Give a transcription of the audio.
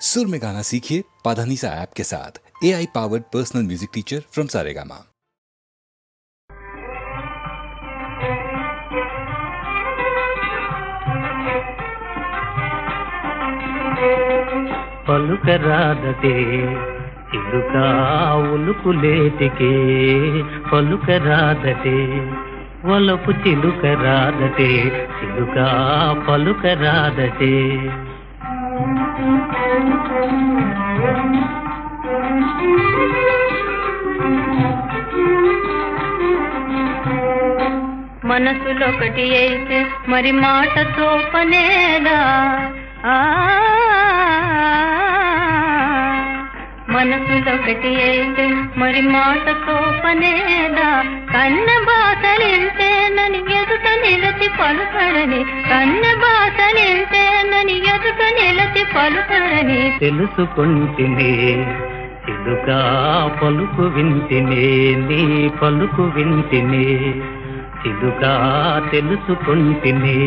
सुर में गाना सीखिए पाधानीसा ऐप के साथ A I powered personal music teacher from Saregama పలుకరాదటే చిలుక ఉలుకులేటికే పలుకరాదటే వలపు చిలుక రాదటే చిలుక పలుకరాదటే మనసులొకటి అయితే మరి మాట తోపనేదా? ఆ మనసులొకటి అయితే మరి మాట తోపనేదా? కన్న బాసలింతేనని ఎదుట నిలచి పలుకడని కన్న బాసలింతేనని నిలచి పలుకడని తెలుసుకుంటినే చిలుక పలుకు వింటినే నీ పలుకు వింటినే చిలుక తెలుసుకుంటినే.